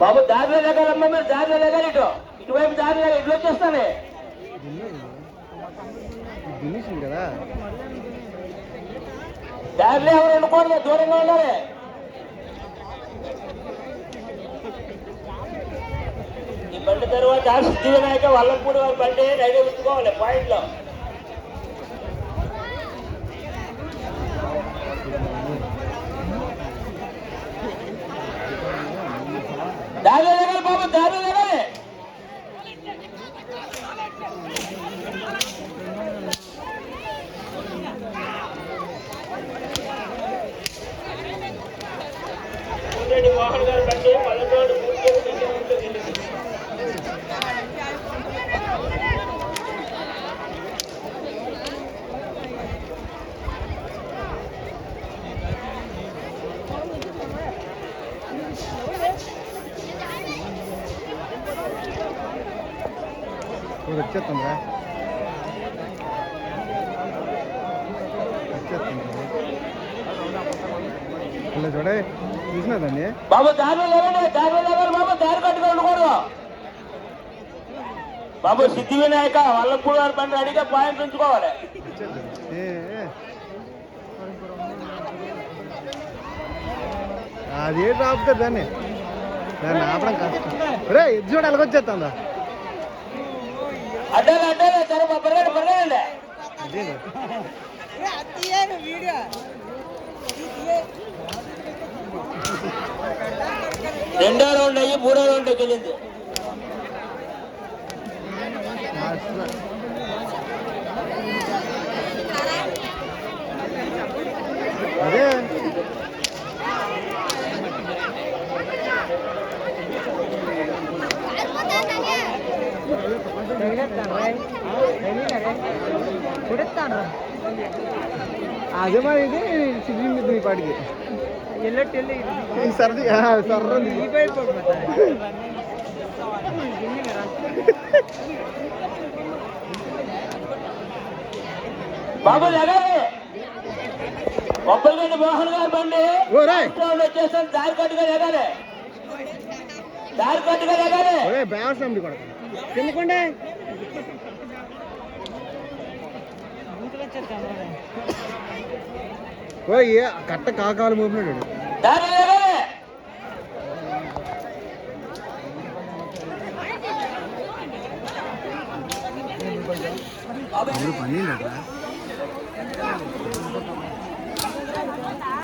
బాబు దారిలో లేకాలమ్మా మీరు దారిలో లేకాలి ఇటువైపు దారి లేక ఇటు వచ్చేస్తానే దినేసింది కదా. దారిలో ఎవరు అనుకోండి దూరంగా ఉన్నారే ఈ బండి తర్వాత సిద్ధి వినాయక వల్లంపూడి వారి బండి రైలు ఉంచుకోవాలి పాయింట్లో. దారిలో లేగాలి బాబు దారిలో లేగాలి రెడ్డి మోహన్ గారి బండి పల్లెటూరు పూర్తి వచ్చేస్తుందిరా వచ్చేస్తుంది ఇలా చూడే చూసినా దాన్ని? బాబు దారిలో లేవండి దారిలో లేవాలి బాబు దారి కట్టుకొని ఉండకూడదు. బాబు సిద్ధి వినాయక వల్లపూడి వారి బండి అడిగే పాయింట్ ఉంచుకోవాలి. అది ఏంటి ఆపుతుంది దాన్ని? దాన్ని ఆపడం కష్టం. రే ఇది చూడ ఎలాగొచ్చేస్తుందా అదేంటి రెండో రౌండ్ అయ్యి మూడో రౌండ్ వెళ్ళింది. అదే మరి ఇది సిగ్గింది మీ పాటికి ఈ సర్ది సర్రంది బాబు ఒప్పలగడ్డి మోహన్ గారి బండి వచ్చేసాను దారి కట్టుగా లగాలి దారి కట్టుగా లగాలి ఒరే బ్యావర్స్ నమ్మి కూడా ఎందుకంటే ఓ ఏ కట్ట కాకాలు మోపినాడు దారి లగాలి పని